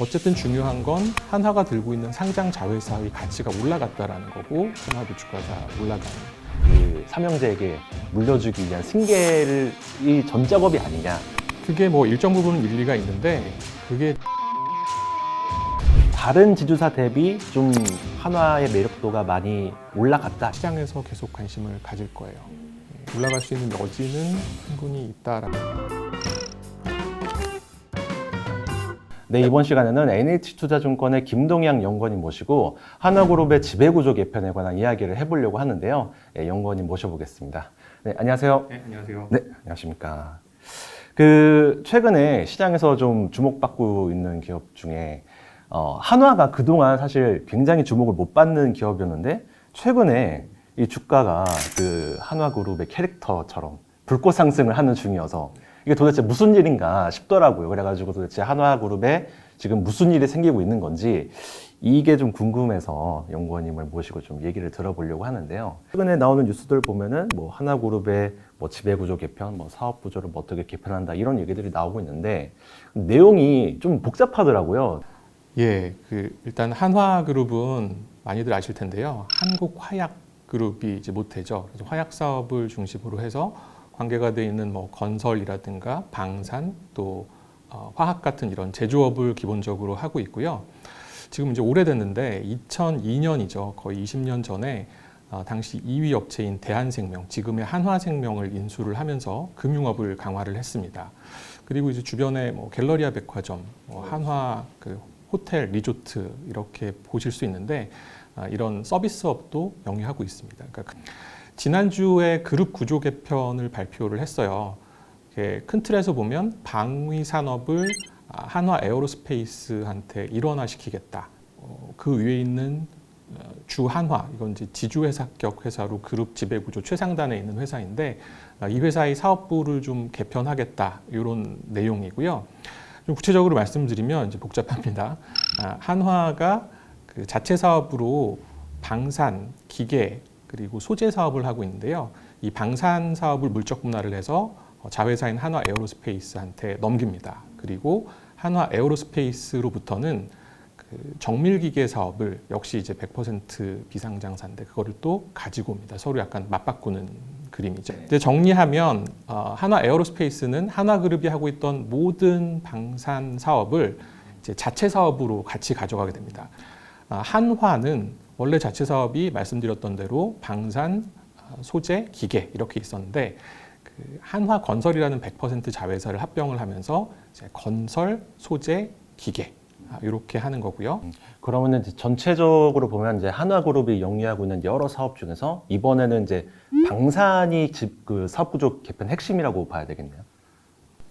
어쨌든 중요한 건 한화가 들고 있는 상장 자회사의 가치가 올라갔다라는 거고 한화도 주가가 올라가는. 그 삼형제에게 물려주기 위한 승계를 이 전작업이 아니냐. 그게 뭐 일정 부분은 일리가 있는데 그게 다른 지주사 대비 좀 한화의 매력도가 많이 올라갔다. 시장에서 계속 관심을 가질 거예요. 예, 올라갈 수 있는 여지는 충분히 있다라는. 네, 이번 시간에는 NH투자증권의 김동양 연구원님 모시고 한화그룹의 지배구조 개편에 관한 이야기를 해보려고 하는데요. 네, 연구원님 모셔보겠습니다. 네, 안녕하세요. 네, 안녕하세요. 네, 안녕하십니까. 그 최근에 시장에서 좀 주목받고 있는 기업 중에 어, 한화가 그동안 사실 굉장히 주목을 못 받는 기업이었는데 최근에 이 주가가 그 한화그룹의 캐릭터처럼 불꽃 상승을 하는 중이어서 이게 도대체 무슨 일인가 싶더라고요. 그래가지고 도대체 한화그룹에 지금 무슨 일이 생기고 있는 건지 이게 좀 궁금해서 연구원님을 모시고 좀 얘기를 들어보려고 하는데요. 최근에 나오는 뉴스들 보면은 뭐 하나그룹의 뭐 지배구조 개편, 뭐 사업 구조를 뭐 어떻게 개편한다 이런 얘기들이 나오고 있는데 내용이 좀 복잡하더라고요. 예, 그 일단 한화그룹은 많이들 아실 텐데요. 한국화약그룹이 이제 모태죠. 그래서 화약 사업을 중심으로 해서 관계가 돼 있는 뭐 건설이라든가 방산 또 어, 화학 같은 이런 제조업을 기본적으로 하고 있고요. 지금 이제 오래됐는데 2002년이죠. 거의 20년 전에 어, 당시 2위 업체인 대한생명, 지금의 한화생명을 인수를 하면서 금융업을 강화를 했습니다. 그리고 이제 주변에 뭐 갤러리아 백화점, 뭐 한화 그 호텔, 리조트 이렇게 보실 수 있는데 아, 이런 서비스업도 영위하고 있습니다. 그러니까 그- 지난주에 그룹 구조 개편을 발표를 했어요. 큰 틀에서 보면 방위 산업을 아, 한화 에어로스페이스한테 일원화시키겠다. 어, 그 위에 있는 어, 주 한화 이건 이제 지주회사격 회사로 그룹 지배구조 최상단에 있는 회사인데 아, 이 회사의 사업부를 좀 개편하겠다 이런 내용이고요. 좀 구체적으로 말씀드리면 이제 복잡합니다. 아, 한화가 그 자체 사업으로 방산, 기계 그리고 소재 사업을 하고 있는데요. 이 방산 사업을 물적 분할을 해서 어, 자회사인 한화 에어로스페이스한테 넘깁니다. 그리고 한화 에어로스페이스로부터는 그 정밀기계 사업을 역시 이제 100% 비상장사인데 그거를 또 가지고 옵니다. 서로 약간 맞바꾸는 그림이죠. 근데 정리하면 어, 한화 에어로스페이스는 한화그룹이 하고 있던 모든 방산 사업을 이제 자체 사업으로 같이 가져가게 됩니다. 아, 한화는 원래 자체 사업이 말씀드렸던 대로 방산, 아, 소재, 기계 이렇게 있었는데 그 한화 건설이라는 100% 자회사를 합병을 하면서 이제 건설, 소재, 기계 아, 이렇게 하는 거고요. 그러면은 이제 전체적으로 보면 이제 한화그룹이 영위하고 있는 여러 사업 중에서 이번에는 이제 방산이 집 그 사업 구조 개편 핵심이라고 봐야 되겠네요.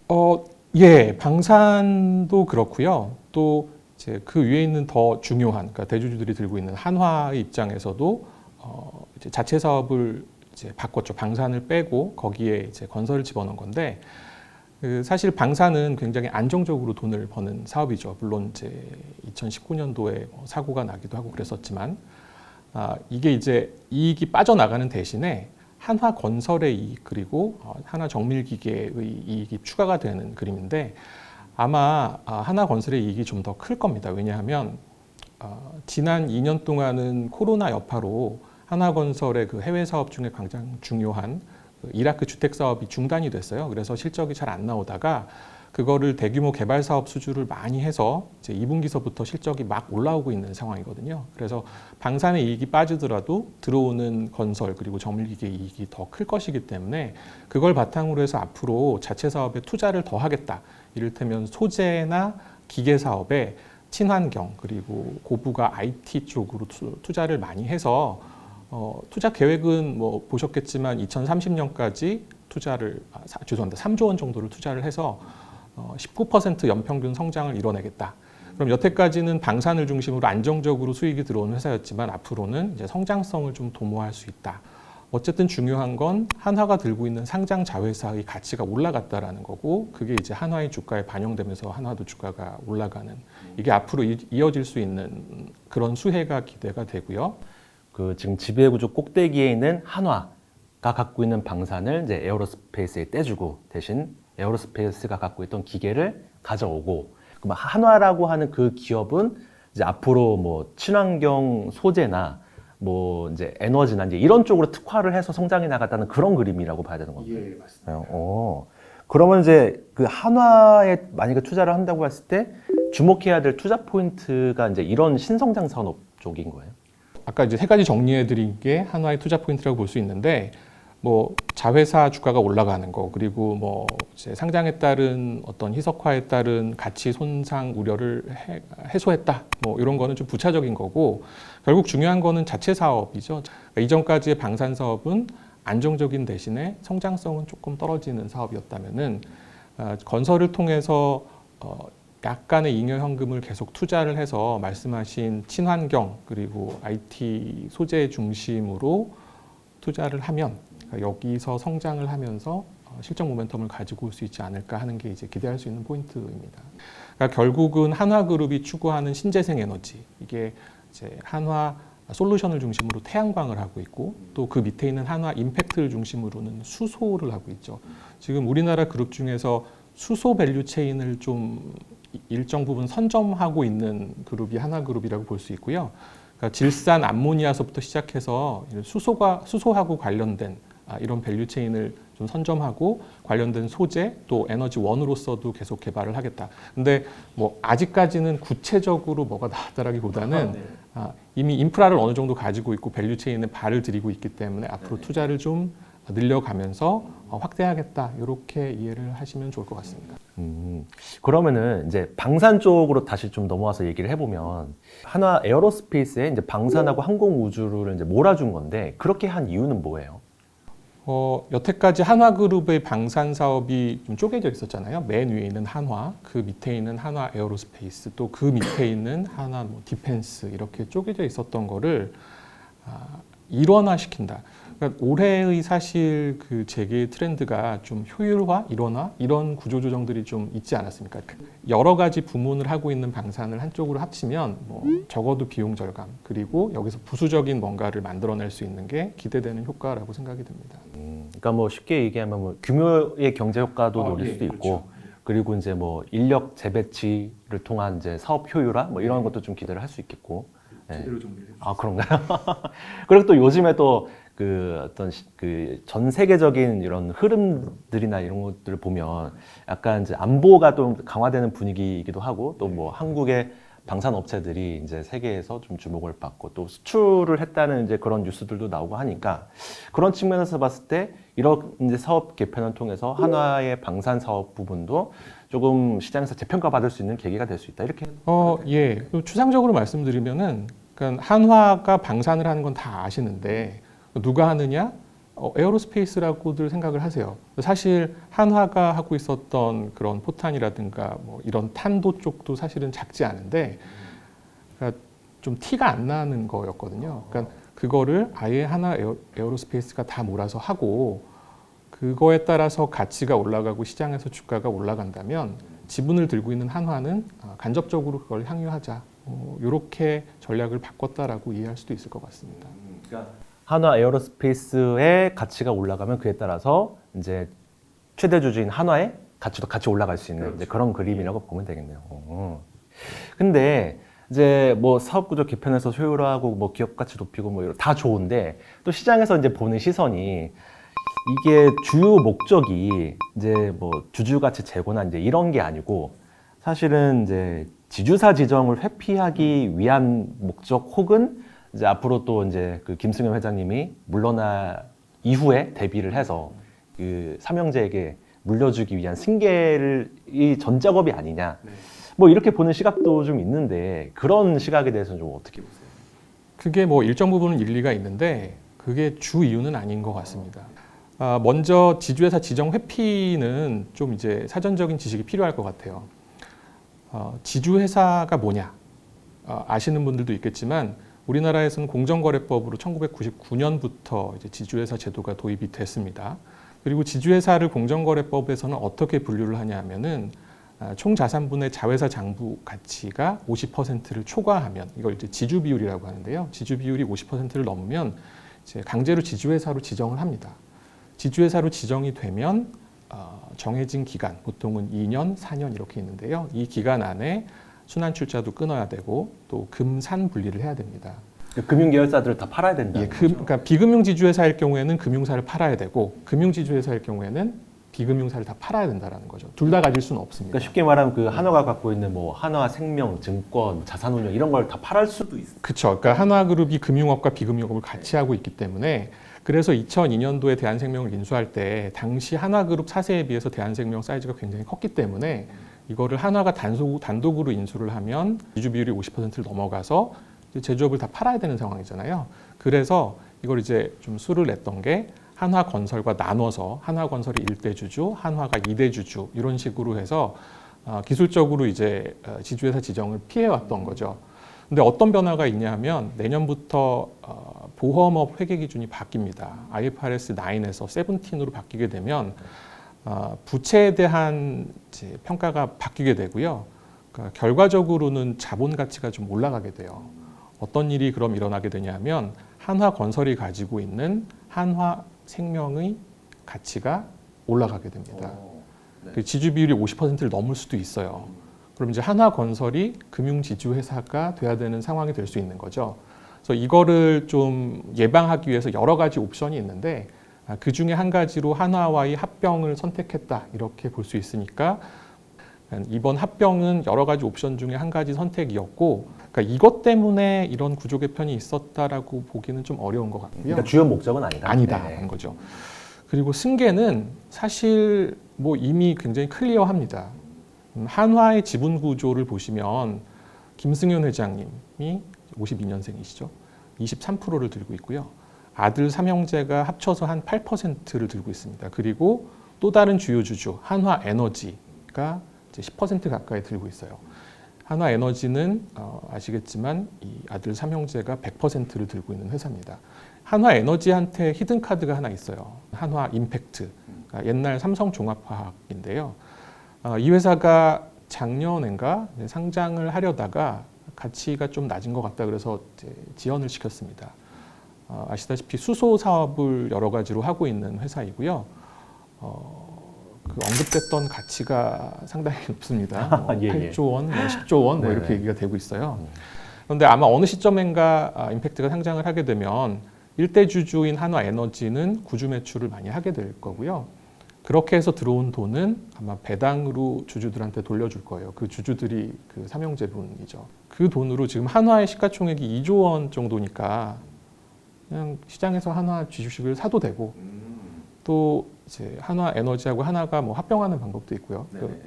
어, 예, 방산도 그렇고요. 또 이제 그 위에 있는 더 중요한, 그러니까 대주주들이 들고 있는 한화의 입장에서도 어, 이제 자체 사업을 이제 바꿨죠. 방산을 빼고 거기에 이제 건설을 집어넣은 건데 그 사실 방산은 굉장히 안정적으로 돈을 버는 사업이죠. 물론 이제 2019년도에 뭐 사고가 나기도 하고 그랬었지만 아, 이게 이제 이익이 빠져나가는 대신에 한화 건설의 이익 그리고 어, 한화 정밀기계의 이익이 추가가 되는 그림인데 아마 아, 한화 건설의 이익이 좀 더 클 겁니다. 왜냐하면 어, 지난 2년 동안은 코로나 여파로 한화건설의 그 해외 사업 중에 가장 중요한 그 이라크 주택 사업이 중단이 됐어요. 그래서 실적이 잘 안 나오다가 그거를 대규모 개발 사업 수주를 많이 해서 이제 2분기서부터 실적이 막 올라오고 있는 상황이거든요. 그래서 방산의 이익이 빠지더라도 들어오는 건설 그리고 정밀기계 이익이 더 클 것이기 때문에 그걸 바탕으로 해서 앞으로 자체 사업에 투자를 더 하겠다. 이를테면 소재나 기계 사업에 친환경 그리고 고부가 IT 쪽으로 투- 투자를 많이 해서 어, 투자 계획은 뭐 보셨겠지만 2030년까지 투자를 아, 사- 죄송합니다 3조 원 정도를 투자를 해서 어, 19% 연평균 성장을 이뤄내겠다. 그럼 여태까지는 방산을 중심으로 안정적으로 수익이 들어오는 회사였지만 앞으로는 이제 성장성을 좀 도모할 수 있다. 어쨌든 중요한 건 한화가 들고 있는 상장 자회사의 가치가 올라갔다라는 거고 그게 이제 한화의 주가에 반영되면서 한화도 주가가 올라가는 이게 앞으로 이- 이어질 수 있는 그런 수혜가 기대가 되고요. 그 지금 지배구조 꼭대기에 있는 한화가 갖고 있는 방산을 이제 에어로스페이스에 떼주고 대신 에어로스페이스가 갖고 있던 기계를 가져오고 그럼 한화라고 하는 그 기업은 이제 앞으로 뭐 친환경 소재나 뭐 이제 에너지나 이제 이런 쪽으로 특화를 해서 성장해 나갔다는 그런 그림이라고 봐야 되는 건가요? 예, 맞습니다. 어. 그러면 이제 그 한화에 만약에 투자를 한다고 했을 때 주목해야 될 투자 포인트가 이제 이런 신성장 산업 쪽인 거예요. 아까 이제 세 가지 정리해 드린 게 한화의 투자 포인트라고 볼 수 있는데 뭐 자회사 주가가 올라가는 거 그리고 뭐 이제 상장에 따른 어떤 희석화에 따른 가치 손상 우려를 해, 해소했다 뭐 이런 거는 좀 부차적인 거고 결국 중요한 거는 자체 사업이죠 그러니까 이전까지의 방산 사업은 안정적인 대신에 성장성은 조금 떨어지는 사업이었다면은 아, 건설을 통해서 어, 약간의 잉여 현금을 계속 투자를 해서 말씀하신 친환경 그리고 IT 소재 중심으로 투자를 하면 그러니까 여기서 성장을 하면서 어, 실적 모멘텀을 가지고 올 수 있지 않을까 하는 게 이제 기대할 수 있는 포인트입니다. 그러니까 결국은 한화그룹이 추구하는 신재생 에너지 이게 이제 한화 솔루션을 중심으로 태양광을 하고 있고 또 그 밑에 있는 한화 임팩트를 중심으로는 수소를 하고 있죠. 지금 우리나라 그룹 중에서 수소 밸류 체인을 좀 일정 부분 선점하고 있는 그룹이 하나 그룹이라고 볼 수 있고요. 그러니까 질산 암모니아서부터 시작해서 수소가 수소하고 관련된 아, 이런 밸류 체인을 좀 선점하고 관련된 소재 또 에너지 원으로서도 계속 개발을 하겠다. 근데 뭐 아직까지는 구체적으로 뭐가 나왔다라기보다는 아, 이미 인프라를 어느 정도 가지고 있고 밸류 체인에 발을 들이고 있기 때문에 앞으로 투자를 좀 늘려가면서 어, 확대하겠다 이렇게 이해를 하시면 좋을 것 같습니다. 음, 그러면은 이제 방산 쪽으로 다시 좀 넘어와서 얘기를 해보면 한화 에어로스페이스에 이제 방산하고 항공 우주를 이제 몰아준 건데 그렇게 한 이유는 뭐예요? 어, 여태까지 한화그룹의 방산 사업이 좀 쪼개져 있었잖아요. 맨 위에 있는 한화, 그 밑에 있는 한화 에어로스페이스, 또 그 밑에 있는 한화 뭐 디펜스 이렇게 쪼개져 있었던 거를 아, 일원화시킨다. 그러니까 올해의 사실 그 재계 트렌드가 좀 효율화, 일원화 이런 구조 조정들이 좀 있지 않았습니까? 그 여러 가지 부문을 하고 있는 방산을 한쪽으로 합치면 뭐 적어도 비용 절감 그리고 여기서 부수적인 뭔가를 만들어낼 수 있는 게 기대되는 효과라고 생각이 듭니다. 음, 그러니까 뭐 쉽게 얘기하면 뭐 규모의 경제 효과도 어, 노릴 예, 수도 그렇죠. 있고 그리고 이제 뭐 인력 재배치를 통한 이제 사업 효율화 뭐 이런 것도 좀 기대를 할 수 있겠고. 네. 정리를 아 그런가요? 그리고 또 요즘에 또 그 어떤 그 전 세계적인 이런 흐름들이나 이런 것들을 보면 약간 이제 안보가 좀 강화되는 분위기이기도 하고 또 뭐 한국의 방산 업체들이 이제 세계에서 좀 주목을 받고 또 수출을 했다는 이제 그런 뉴스들도 나오고 하니까 그런 측면에서 봤을 때 이런 이제 사업 개편을 통해서 한화의 방산 사업 부분도 조금 시장에서 재평가 받을 수 있는 계기가 될 수 있다 이렇게 어, 예. 또 추상적으로 말씀드리면은 그러니까 한화가 방산을 하는 건 다 아시는데 누가 하느냐? 어, 에어로스페이스라고들 생각을 하세요. 사실 한화가 하고 있었던 그런 포탄이라든가 뭐 이런 탄도 쪽도 사실은 작지 않은데 그러니까 좀 티가 안 나는 거였거든요. 그러니까 그거를 아예 하나 에어, 에어로스페이스가 다 몰아서 하고 그거에 따라서 가치가 올라가고 시장에서 주가가 올라간다면 지분을 들고 있는 한화는 아, 간접적으로 그걸 향유하자. 이렇게 전략을 바꿨다라고 이해할 수도 있을 것 같습니다. 한화 에어로스페이스의 가치가 올라가면 그에 따라서 이제 최대 주주인 한화의 가치도 같이 올라갈 수 있는 이제 그런 그림이라고 보면 되겠네요. 어. 근데 이제 뭐 사업 구조 개편해서 효율화하고 뭐 기업 가치 높이고 뭐 이런 다 좋은데 또 시장에서 이제 보는 시선이 이게 주요 목적이 이제 뭐 주주 가치 제고나 이제 이런 게 아니고 사실은 이제 지주사 지정을 회피하기 위한 목적 혹은 이제 앞으로 또 이제 그 김승현 회장님이 물러나 이후에 대비를 해서 그 삼형제에게 물려주기 위한 승계를 이 전작업이 아니냐. 뭐 이렇게 보는 시각도 좀 있는데 그런 시각에 대해서는 좀 어떻게 보세요? 그게 뭐 일정 부분은 일리가 있는데 그게 주 이유는 아닌 것 같습니다. 아, 먼저 지주회사 지정 회피는 좀 이제 사전적인 지식이 필요할 것 같아요. 어, 지주회사가 뭐냐 어, 아시는 분들도 있겠지만 우리나라에서는 공정거래법으로 1999년부터 이제 지주회사 제도가 도입이 됐습니다. 그리고 지주회사를 공정거래법에서는 어떻게 분류를 하냐면은 아, 총 자산분의 자회사 장부 가치가 50%를 초과하면 이걸 이제 지주 비율이라고 하는데요. 지주 비율이 50%를 넘으면 이제 강제로 지주회사로 지정을 합니다. 지주회사로 지정이 되면 어, 정해진 기간, 보통은 2년, 4년 이렇게 있는데요. 이 기간 안에 순환 출자도 끊어야 되고 또 금산 분리를 해야 됩니다. 그 금융계열사들을 다 팔아야 된다. 예, 금, 그러니까 비금융 지주회사일 경우에는 금융사를 팔아야 되고 금융 지주회사일 경우에는 비금융사를 다 팔아야 된다라는 거죠. 둘 다 가질 수는 없습니다. 그러니까 쉽게 말하면 그 한화가 갖고 있는 뭐 한화 생명, 증권, 자산운용 이런 걸 다 팔할 수도 있어. 그렇죠. 그러니까 한화그룹이 금융업과 비금융업을 같이 하고 있기 때문에 그래서 2002년도에 대한생명을 인수할 때 당시 한화그룹 사세에 비해서 대한생명 사이즈가 굉장히 컸기 때문에 이거를 한화가 단속, 단독으로 인수를 하면 지주 비율이 50%를 넘어가서 제조업을 다 팔아야 되는 상황이잖아요. 그래서 이걸 이제 좀 수를 냈던 게 한화 건설과 나눠서 한화 건설이 1대 주주, 한화가 2대 주주 이런 식으로 해서 어, 기술적으로 이제 어, 지주회사 지정을 피해왔던 거죠. 근데 어떤 변화가 있냐 하면 내년부터 어, 보험업 회계 기준이 바뀝니다. IFRS 9에서 17으로 바뀌게 되면 어, 부채에 대한 이제 평가가 바뀌게 되고요. 그러니까 결과적으로는 자본 가치가 좀 올라가게 돼요. 어떤 일이 그럼 일어나게 되냐면 한화 건설이 가지고 있는 한화 생명의 가치가 올라가게 됩니다. 그 지주 비율이 50%를 넘을 수도 있어요. 그럼 이제 한화 건설이 금융 지주 회사가 돼야 되는 상황이 될 수 있는 거죠. 그래서 이거를 좀 예방하기 위해서 여러 가지 옵션이 있는데 아, 그 중에 한 가지로 한화와의 합병을 선택했다 이렇게 볼 수 있으니까 이번 합병은 여러 가지 옵션 중에 한 가지 선택이었고 그러니까 이것 때문에 이런 구조 개편이 있었다라고 보기는 좀 어려운 것 같고요. 그러니까 주요 목적은 아니다. 아니다 네. 하는 거죠. 그리고 승계는 사실 뭐 이미 굉장히 클리어합니다. 음, 한화의 지분 구조를 보시면 김승현 회장님이 52년생이시죠. 23%를 들고 있고요. 아들 삼형제가 합쳐서 한 8%를 들고 있습니다. 그리고 또 다른 주요 주주 한화 에너지가 이제 10% 가까이 들고 있어요. 한화 에너지는 어, 아시겠지만 이 아들 삼형제가 100%를 들고 있는 회사입니다. 한화 에너지한테 히든 카드가 하나 있어요. 한화 임팩트. 그러니까 옛날 삼성 종합화학인데요. 어, 이 회사가 작년인가 이제 상장을 하려다가 가치가 좀 낮은 것 같다 그래서 이제 지연을 시켰습니다. 어, 아시다시피 수소 사업을 여러 가지로 하고 있는 회사이고요. 어, 그 언급됐던 가치가 상당히 높습니다. 뭐 예, 예. 8조 원, 뭐 10조 원, 뭐 네네. 이렇게 얘기가 되고 있어요. 음. 그런데 아마 어느 시점인가 아, 임팩트가 상장을 하게 되면 일대 주주인 한화 에너지는 구주 매출을 많이 하게 될 거고요. 그렇게 해서 들어온 돈은 아마 배당으로 주주들한테 돌려줄 거예요. 그 주주들이 그 삼형제분이죠. 그 돈으로 지금 한화의 시가총액이 2조 원 정도니까 그냥 시장에서 한화 주식을 사도 되고 또 이제 한화 에너지하고 하나가 뭐 합병하는 방법도 있고요. 그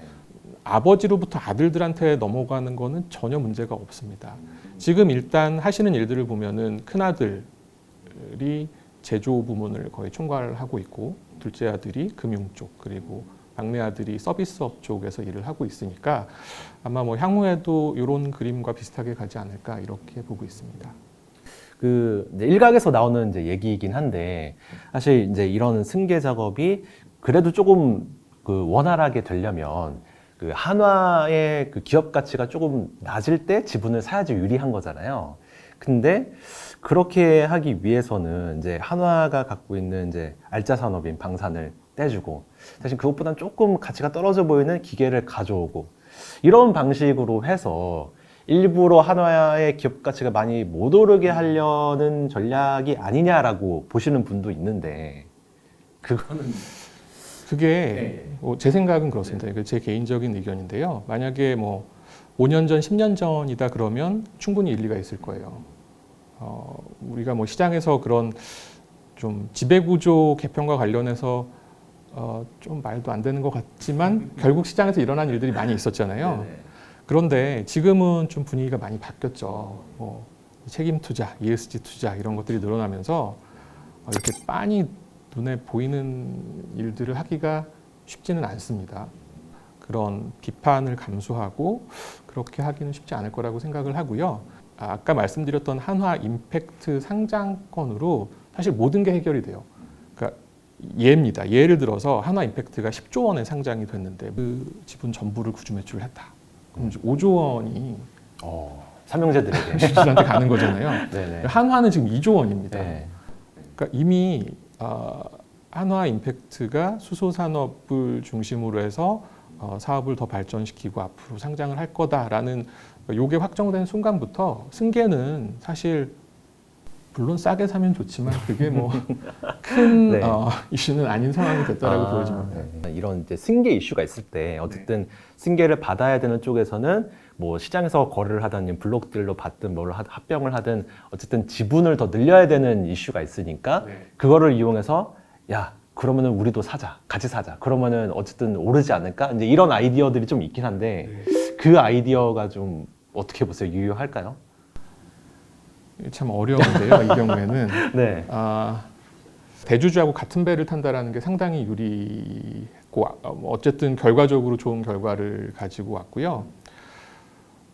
아버지로부터 아들들한테 넘어가는 거는 전혀 문제가 없습니다. 지금 일단 하시는 일들을 보면은 큰 아들이 제조 부문을 거의 총괄하고 있고 둘째 아들이 금융 쪽 그리고 막내 아들이 서비스업 쪽에서 일을 하고 있으니까 아마 뭐 향후에도 이런 그림과 비슷하게 가지 않을까 이렇게 보고 있습니다. 그 일각에서 나오는 이제 얘기이긴 한데 사실 이제 이런 승계 작업이 그래도 조금 그 원활하게 되려면 그 한화의 그 기업 가치가 조금 낮을 때 지분을 사야지 유리한 거잖아요. 근데 그렇게 하기 위해서는 이제 한화가 갖고 있는 이제 알짜 산업인 방산을 떼주고 대신 그것보다는 조금 가치가 떨어져 보이는 기계를 가져오고 이런 방식으로 해서 일부러 한화의 기업 가치가 많이 못 오르게 하려는 전략이 아니냐라고 보시는 분도 있는데 그거는 그게 뭐 제 생각은 그렇습니다. 이거 제 개인적인 의견인데요. 만약에 뭐 5년 전, 10년 전이다 그러면 충분히 일리가 있을 거예요. 어, 우리가 뭐 시장에서 그런 좀 지배구조 개편과 관련해서 어, 좀 말도 안 되는 것 같지만 결국 시장에서 일어난 일들이 많이 있었잖아요. 그런데 지금은 좀 분위기가 많이 바뀌었죠. 뭐 책임 투자, ESG 투자 이런 것들이 늘어나면서 어, 이렇게 빤히 눈에 보이는 일들을 하기가 쉽지는 않습니다. 그런 비판을 감수하고 그렇게 하기는 쉽지 않을 거라고 생각을 하고요. 아, 아까 말씀드렸던 한화 임팩트 상장권으로 사실 모든 게 해결이 돼요. 그러니까 예입니다. 예를 들어서 한화 임팩트가 10조 원에 상장이 됐는데 그 지분 전부를 구주 매출을 했다. 그럼 이제 5조 원이 어, 삼형제들에게 주주들한테 가는 거잖아요. 네네. 한화는 지금 2조 원입니다. 네. 그러니까 이미 아, 한화 임팩트가 수소 산업을 중심으로 해서 어, 사업을 더 발전시키고 앞으로 상장을 할 거다라는 요게 확정된 순간부터 승계는 사실 물론 싸게 사면 좋지만 그게 뭐 큰 네. 어, 이슈는 아닌 상황이 됐다라고 아, 보여집니다. 네. 이런 이제 승계 이슈가 있을 때 어쨌든 승계를 받아야 되는 쪽에서는 뭐 시장에서 거래를 하든 블록들로 받든 뭘 하- 합병을 하든 어쨌든 지분을 더 늘려야 되는 이슈가 있으니까 네. 그거를 이용해서 야 그러면은 우리도 사자 같이 사자 그러면은 어쨌든 오르지 않을까 이제 이런 아이디어들이 좀 있긴 한데 그 아이디어가 좀 어떻게 보세요 유효할까요? 참 어려운데요. 이 경우에는 네. 아, 대주주하고 같은 배를 탄다라는 게 상당히 유리했고 아, 어, 어쨌든 결과적으로 좋은 결과를 가지고 왔고요.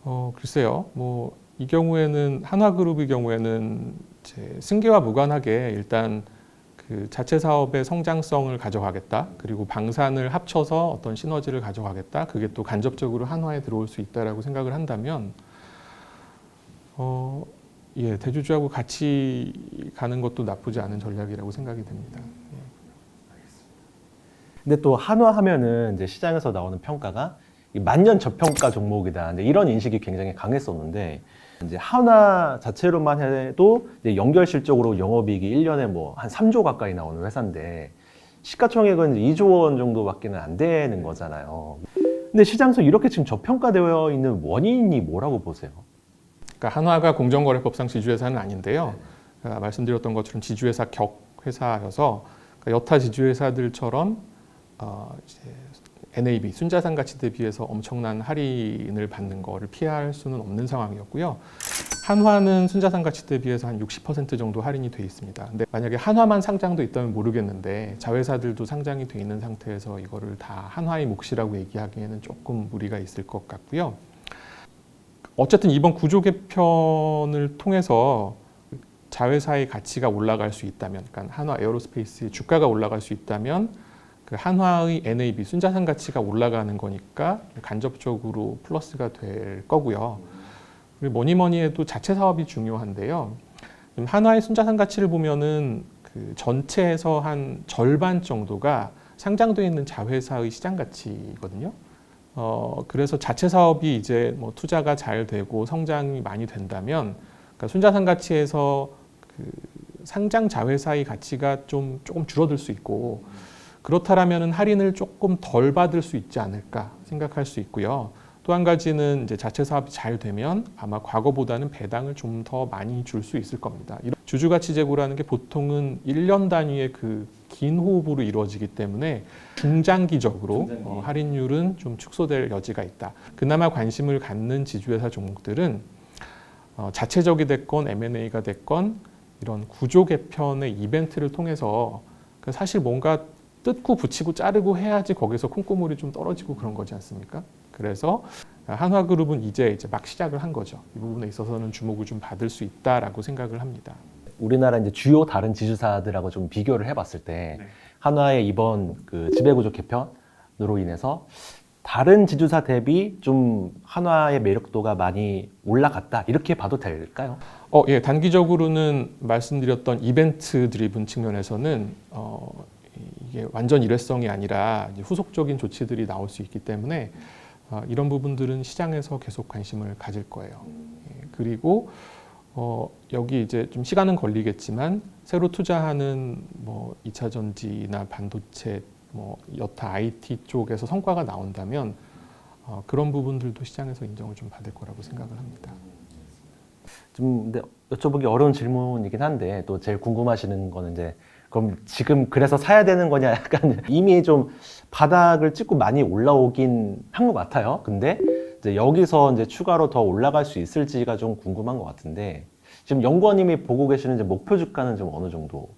어, 글쎄요. 뭐 이 경우에는 한화그룹의 경우에는 승계와 무관하게 일단 그 자체 사업의 성장성을 가져가겠다. 그리고 방산을 합쳐서 어떤 시너지를 가져가겠다. 그게 또 간접적으로 한화에 들어올 수 있다라고 생각을 한다면 어, 예, 대주주하고 같이 가는 것도 나쁘지 않은 전략이라고 생각이 됩니다. 근데 또 한화 하면은 이제 시장에서 나오는 평가가 이 만년 저평가 종목이다. 근데 이런 인식이 굉장히 강했었는데 이제 한화 자체로만 해도 이제 연결 실적으로 영업이익이 1년에 뭐 한 3조 가까이 나오는 회사인데 시가총액은 이제 2조 원 정도밖에는 안 되는 거잖아요. 근데 시장에서 이렇게 지금 저평가되어 있는 원인이 뭐라고 보세요? 그러니까 한화가 공정거래법상 지주회사는 아닌데요. 아까 말씀드렸던 것처럼 지주회사 격 회사여서 그러니까 여타 지주회사들처럼 어, 이제 NAB 순자산 가치 대비해서 엄청난 할인을 받는 거를 피할 수는 없는 상황이었고요. 한화는 순자산 가치 대비해서 한 60% 정도 할인이 돼 있습니다. 근데 만약에 한화만 상장돼 있다면 모르겠는데 자회사들도 상장이 돼 있는 상태에서 이거를 다 한화의 몫이라고 얘기하기에는 조금 무리가 있을 것 같고요. 어쨌든 이번 구조 개편을 통해서 자회사의 가치가 올라갈 수 있다면, 그러니까 한화 에어로스페이스의 주가가 올라갈 수 있다면 그 한화의 NAB 순자산 가치가 올라가는 거니까 간접적으로 플러스가 될 거고요. 그리고 뭐니 뭐니 해도 자체 사업이 중요한데요. 한화의 순자산 가치를 보면은 그 전체에서 한 절반 정도가 상장돼 있는 자회사의 시장 가치거든요. 어, 그래서 자체 사업이 이제 뭐 투자가 잘 되고 성장이 많이 된다면 그러니까 순자산 가치에서 그 상장 자회사의 가치가 좀 조금 줄어들 수 있고 그렇다라면은 할인을 조금 덜 받을 수 있지 않을까 생각할 수 있고요. 또 한 가지는 이제 자체 사업이 잘 되면 아마 과거보다는 배당을 좀 더 많이 줄 수 있을 겁니다. 주주가치 제고라는 게 보통은 1년 단위의 그 긴 호흡으로 이루어지기 때문에 중장기적으로 중장기. 어, 할인율은 좀 축소될 여지가 있다. 그나마 관심을 갖는 지주회사 종목들은 어, 자체적이 됐건 M&A가 됐건 이런 구조 개편의 이벤트를 통해서 그 사실 뭔가 뜯고 붙이고 자르고 해야지 거기서 콩고물이 좀 떨어지고 그런 거지 않습니까? 그래서 한화그룹은 이제 이제 막 시작을 한 거죠. 이 부분에 있어서는 주목을 좀 받을 수 있다라고 생각을 합니다. 우리나라 이제 주요 다른 지주사들하고 좀 비교를 해봤을 때 네. 한화의 이번 그 지배구조 개편으로 인해서 다른 지주사 대비 좀 한화의 매력도가 많이 올라갔다 이렇게 봐도 될까요? 어, 예, 단기적으로는 말씀드렸던 이벤트 드리븐 측면에서는 어, 이게 완전 일회성이 아니라 후속적인 조치들이 나올 수 있기 때문에 어, 이런 부분들은 시장에서 계속 관심을 가질 거예요. 예, 그리고 어, 여기 이제 좀 시간은 걸리겠지만 새로 투자하는 뭐 2차 전지나 반도체 뭐 여타 IT 쪽에서 성과가 나온다면 어, 그런 부분들도 시장에서 인정을 좀 받을 거라고 생각을 합니다. 좀 근데 여쭤보기 어려운 질문이긴 한데 또 제일 궁금하시는 거는 이제 그럼 지금 그래서 사야 되는 거냐 약간 이미 좀 바닥을 찍고 많이 올라오긴 한 것 같아요. 근데 이제 여기서 이제 추가로 더 올라갈 수 있을지가 좀 궁금한 것 같은데 지금 연구원님이 보고 계시는 이제 목표 주가는 좀 어느 정도?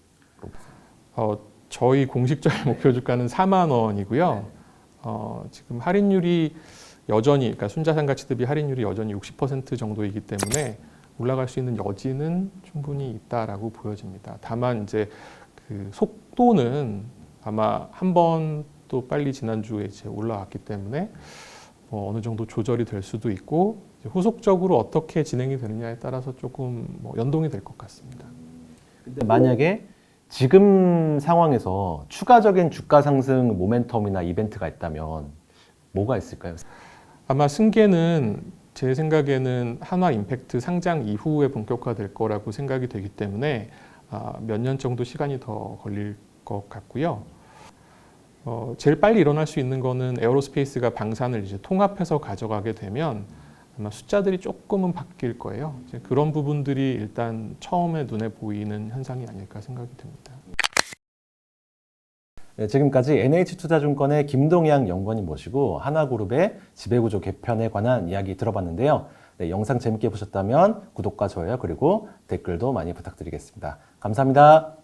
어, 저희 공식적인 목표 주가는 4만 원이고요. 어, 지금 할인율이 여전히 그러니까 순자산 가치 대비 할인율이 여전히 60% 정도이기 때문에 올라갈 수 있는 여지는 충분히 있다라고 보여집니다. 다만 이제 그 속도는 아마 한 번 또 빨리 지난주에 이제 올라왔기 때문에 뭐 어느 정도 조절이 될 수도 있고 후속적으로 어떻게 진행이 되느냐에 따라서 조금 뭐 연동이 될 것 같습니다. 근데 만약에 지금 상황에서 추가적인 주가 상승 모멘텀이나 이벤트가 있다면 뭐가 있을까요? 아마 승계는 제 생각에는 한화 임팩트 상장 이후에 본격화될 거라고 생각이 되기 때문에 아, 몇 년 정도 시간이 더 걸릴 것 같고요. 어, 제일 빨리 일어날 수 있는 거는 에어로스페이스가 방산을 이제 통합해서 가져가게 되면 아마 숫자들이 조금은 바뀔 거예요. 그런 부분들이 일단 처음에 눈에 보이는 현상이 아닐까 생각이 듭니다. 네, 지금까지 NH투자증권의 김동양 연구원님 모시고 하나그룹의 지배구조 개편에 관한 이야기 들어봤는데요. 네, 영상 재밌게 보셨다면 구독과 좋아요 그리고 댓글도 많이 부탁드리겠습니다. 감사합니다.